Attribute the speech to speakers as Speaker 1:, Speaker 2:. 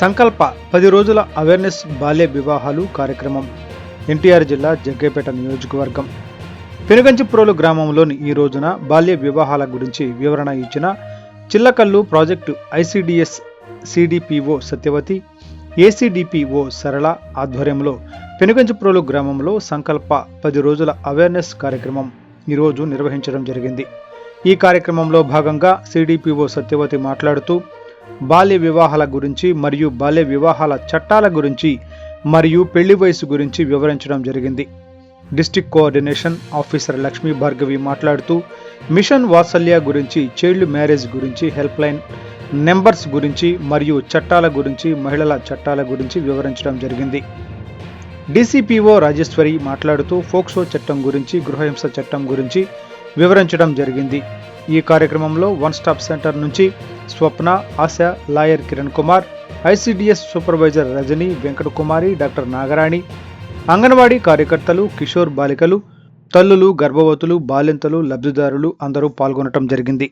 Speaker 1: సంకల్ప పది రోజుల అవేర్నెస్ బాల్య వివాహాలు కార్యక్రమం. ఎన్టీఆర్ జిల్లా జగ్గేపేట నియోజకవర్గం. పెనుగంచిప్రోలు గ్రామంలోని ఈ రోజున బాల్య వివాహాల గురించి వివరణ ఇచ్చిన Chillakallu project ICDS CDPO Satyavati ACDPO Sarala ఆధ్వర్యంలో పెనుగంచిప్రోలు గ్రామంలో సంకల్ప పది రోజుల అవేర్నెస్ కార్యక్రమం ఈరోజు నిర్వహించడం జరిగింది. ఈ కార్యక్రమంలో భాగంగా సిడిపిఓ సత్యవతి మాట్లాడుతూ బాల్య వివాహాల గురించి మరియు బాల్య వివాహాల చట్టాల గురించి మరియు పెళ్ళి వయసు గురించి వివరించడం జరిగింది. District coordination officer Lakshmi Bhargavi మాట్లాడుతూ మిషన్ వాత్సల్య గురించి చైల్డ్ మ్యారేజ్ గురించి హెల్ప్ లైన్ నెంబర్స్ గురించి మరియు చట్టాల గురించి మహిళల చట్టాల గురించి వివరించడం జరిగింది. డీసీపీఓ రాజేశ్వరి మాట్లాడుతూ ఫోక్సో చట్టం గురించి గృహహింస చట్టం గురించి వివరించడం జరిగింది. ఈ కార్యక్రమంలో వన్ స్టాప్ సెంటర్ నుంచి Swapna Asha lawyer Kiran Kumar ICDS supervisor Rajani Venkatakumari doctor Nagarani anganwadi కార్యకర్తలు కిషోర్ బాలికలు తల్లులు గర్భవతులు బాలింతలు లబ్ధిదారులు అందరూ పాల్గొనటం జరిగింది.